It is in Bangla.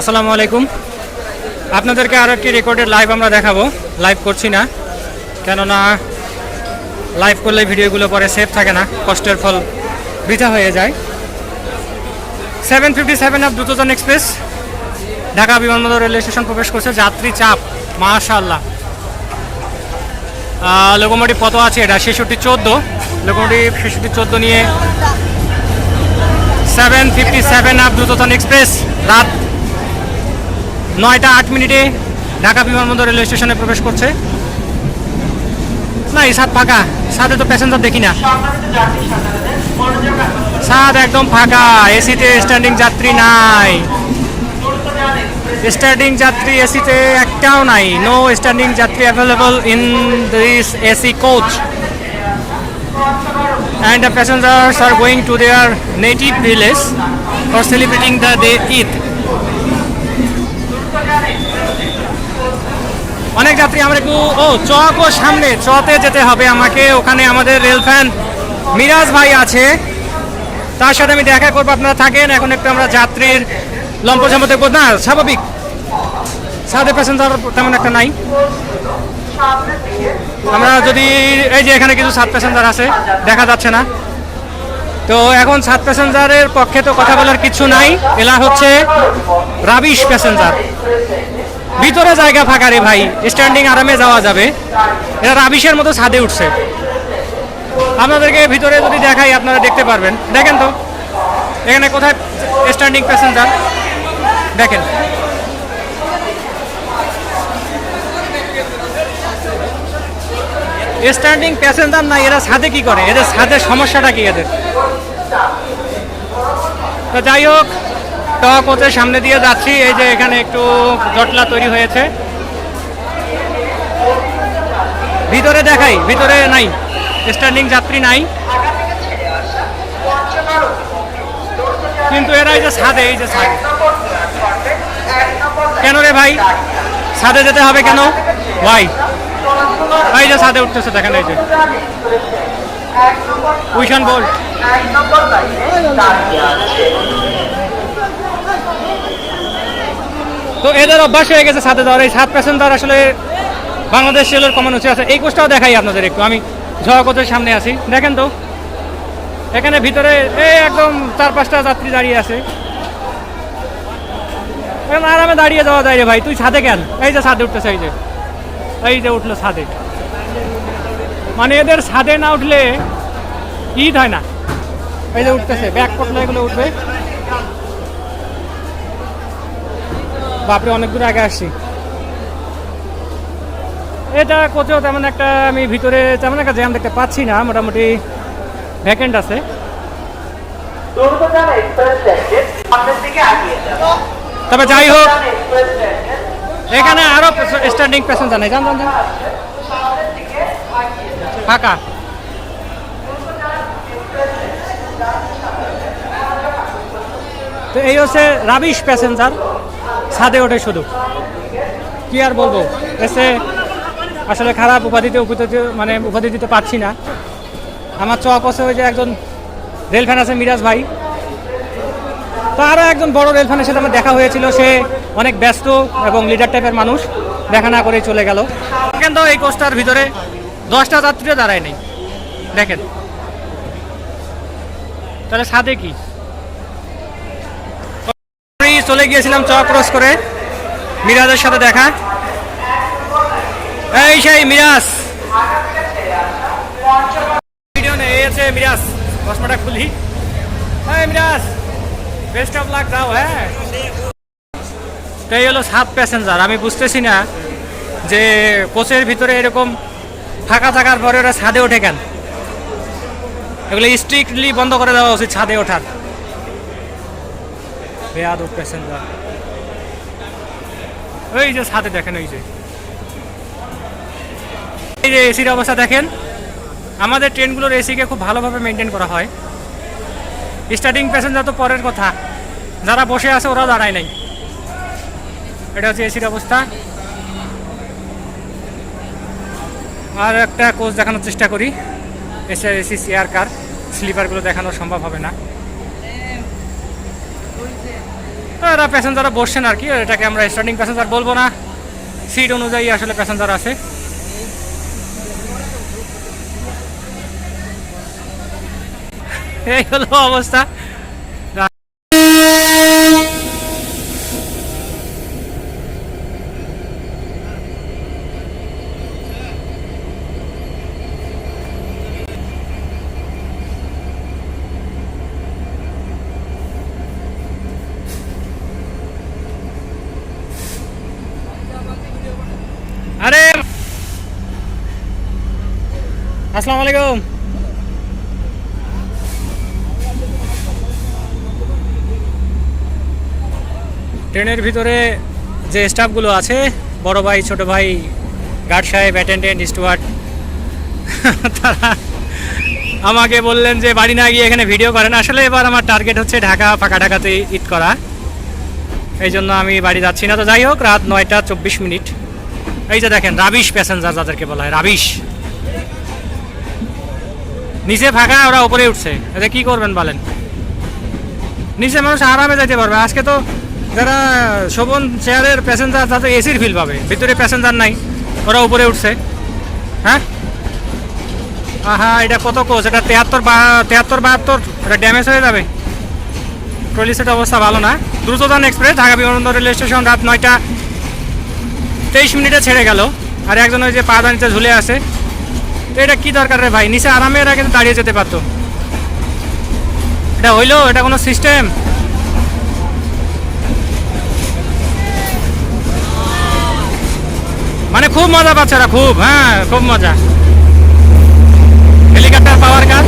আসসালামু আলাইকুম। আপনাদেরকে আরও একটি রেকর্ডেড লাইভ আমরা দেখাবো। লাইভ করছি না। কেননা লাইভ করলে ভিডিওগুলো পরে সেভ থাকে না। কষ্টের ফল বৃথা হয়ে যায়। Seven fifty seven of Drutojan express Dhaka বিমানবন্দর রেলওয়ে স্টেশন প্রবেশ করছে। যাত্রী চাপ মাশাল্লাহ লোকোমোটিভ কত আছে? এটা ছেষট্টি চোদ্দ। লোকোমোটিভ ছেষট্টি চোদ্দ নিয়ে seven fifty seven up Drutojan express রাত নয়টা আট মিনিটে ঢাকা বিমানবন্দর রেলওয়ে স্টেশনে প্রবেশ করছে। না, এই সাত ফাঁকা। সাথে তো প্যাসেঞ্জার দেখি না। সাত একদম ফাঁকা। এসিতে স্ট্যান্ডিং যাত্রী নাই। স্ট্যান্ডিং যাত্রী এসিতে একটাও নাই। নো স্ট্যান্ডিং যাত্রী available in this AC coach and the passengers are going to their native village for celebrating the day Eid. অনেক যাত্রী, আমরা একটু, ও চক ও সামনে, চতে যেতে হবে আমাকে, ওখানে আমাদের রেল ফ্যান মিরাজ ভাই আছে। তার সাথে আমি দেখা করব, আপনারা থাকেন, এখন একটু আমরা যাত্রীর লম্পঝম্প দেখব। না, স্বাভাবিক। সাথে প্যাসেঞ্জার তেমন একটা নাই। আমরা যদি, এই যে এখানে কিছু সাত প্যাসেঞ্জার আছে, দেখা যাচ্ছে না। তো এখন সাত প্যাসেঞ্জারের পক্ষে তো কথা বলার কিছু নাই। এলা হচ্ছে রাবিশ প্যাসেঞ্জার ভিতরে জায়গা ফাঁকা রে ভাই। স্ট্যান্ডিং আরামে যাওয়া যাবে। এটা রাবিশের মতো ছাদে উঠছে। আপনাদেরকে ভিতরে যদি দেখাই, আপনারা দেখতে পারবেন। দেখেন তো, এখানে কোথায় স্ট্যান্ডিং প্যাসেঞ্জার দেখেন। স্ট্যান্ডিং প্যাসেঞ্জার না এরা ছাদে কি করে? এদের ছাদের সমস্যাটা কি এদের? যাই হোক টক হচ্ছে সামনে দিয়ে যাচ্ছি। এই যে এখানে একটু জটলা তৈরি হয়েছে। ভিতরে দেখাই, ভিতরে নাই। স্ট্যান্ডিং যাত্রী নাই। কিন্তু এরা এই যে ছাদে, এই যে ছাদে। কেন রে ভাই? ছাদে যেতে হবে কেন? ভাই এই যে ছাদে উঠতেছে, দেখেন এই যে। উইশান বোল্ট তো এদের অভ্যাস হয়ে গেছে ছাদে যাওয়ার। এই সাত প্যাসেঞ্জার আসলে বাংলাদেশ রেলের কমান উঁচু আছে। এই কোচটাও দেখাই আপনাদের একটু। আমি ঝড়কতের সামনে আছি। দেখেন তো। এখানে ভিতরে এই একদম চার পাঁচটা যাত্রী দাঁড়িয়ে আছে। আরামে দাঁড়িয়ে যাওয়া যায় রে ভাই। তুই ছাদে কেন? এই যে ছাদে উঠতেছে, এই যে। এই যে উঠল ছাদে। মানে এদের ছাদে না উঠলে ঈদ হয় না। এই যে উঠতেছে, ব্যাগ পটলে এগুলো উঠবে। বাপরে অনেক দূর আগে আসছি। এটা কোথাও তেমন একটা আমি ভিতরে তেমন একটা জ্যাম দেখতে পাচ্ছি না, মোটামুটি ভ্যাকেন্ট আছে। তবে যাই হোক, এখানে আরও স্ট্যান্ডিং প্যাসেঞ্জার নেই। জান জান জান। সামনের দিকে আগিয়ে যাবে ফাঁকা। তো এই হচ্ছে রাবিশ প্যাসেঞ্জার ছাদে ওঠে শুধু। কি আর বলব? এসে আসলে খারাপ উপাধিতে উপাধিতে মানে উপাধি দিতে পারছি না। আমার চক আছে ওই যে একজন রেল ফ্যান আছে মিরাজ ভাই। তো আরও একজন বড় রেল ফ্যানের সাথে আমার দেখা হয়েছিল। সে অনেক ব্যস্ত এবং লিডার টাইপের মানুষ। দেখা না করেই চলে গেল। কিন্তু এই কোস্টার ভিতরে দশটা যাত্রীও দাঁড়ায় নেই। দেখেন। তাহলে সাদে কি? চলে গিয়েছিলাম চক ক্রস করে। মিরাজের সাথে দেখা। এই সেই মিরাজ। খুলি। মিরাজ বেস্ট অফ লাক হ্যাঁ। হলো প্যাসেঞ্জার আমি বুঝতেছি না যে কোচের ভিতরে এরকম ফাঁকা থাকার পরে ওরা ছাদে ওঠে কেন? এগুলো স্ট্রিক্টলি বন্ধ করে দেওয়া উচিত ছাদে ওঠার। বেয়াদব প্যাসেঞ্জার। ওই যে সাথে দেখেন ওই যে। এই যে এসির অবস্থা দেখেন। আমাদের ট্রেনগুলোর এসিকে খুব ভালোভাবে মেনটেন করা হয়। স্টার্টিং প্যাসেঞ্জার তো পরের কথা। যারা বসে আছে ওরা দাঁড়ায় নাই। এটা হচ্ছে এসির অবস্থা। আর একটা কোচ দেখানোর চেষ্টা করি। এসি চেয়ার কার স্লিপারগুলো দেখানো সম্ভব হবে না তো এরা প্যাসেঞ্জাররা বসছেন আর কি এটাকে আমরা স্টার্টিং প্যাসেঞ্জার বলব না। সিট অনুযায়ী আসলে প্যাসেঞ্জার আছে। এই হলো অবস্থা আরে আসসালামু আলাইকুম। ট্রেনের ভিতরে যে স্টাফগুলো আছে, বড় ভাই, ছোট ভাই, গার্ড সাহেব, অ্যাটেন্ডেন্ট, স্টুয়ার্ড, তারা আমাকে বললেন যে বাড়ি না গিয়ে এখানে ভিডিও করেন আসলে এবার আমার টার্গেট হচ্ছে ঢাকা, ফাঁকা ঢাকাতে ঈদ করা। এই জন্য আমি বাড়ি যাচ্ছি না। তো যাই হোক, রাত নয়টা চব্বিশ মিনিট। এই যে দেখেন, রাবিশ প্যাসেঞ্জার যাদেরকে বলা হয়, রাবিশ। নিচে ফাঁকা, ওরা উপরে উঠছে। এটা কি করবেন বলেন? নিচে মানুষ আরামে যাইতে পারবে। আজকে তো যারা শোভন চেয়ারের প্যাসেঞ্জার তাদের এসির ফিল পাবে। ভিতরে প্যাসেঞ্জার নাই, ওরা উপরে উঠছে। হ্যাঁ? আহা, এটা কত কোচ? এটা তেহাত্তর বা, তেহাত্তর বাহাত্তর, এটা ড্যামেজ হয়ে যাবে। ট্রলিসের অবস্থা ভালো না। দ্রুতদান এক্সপ্রেস ঢাকা বিমানবন্দর রেল স্টেশন রাত নয়টা তেইশ মিনিটে ছেড়ে গেল। আর একজন ওই যে পা দানিতে ঝুলে আছে। এটা কি দরকার রে ভাই? নিচে আরামে এরা কিন্তু দাঁড়িয়ে যেতে পারতো। এটা হইল? এটা কোনো সিস্টেম মানে খুব মজা বাচ্চারা, খুব হ্যাঁ খুব মজা। হেলিকপ্টার পাওয়ার কাজ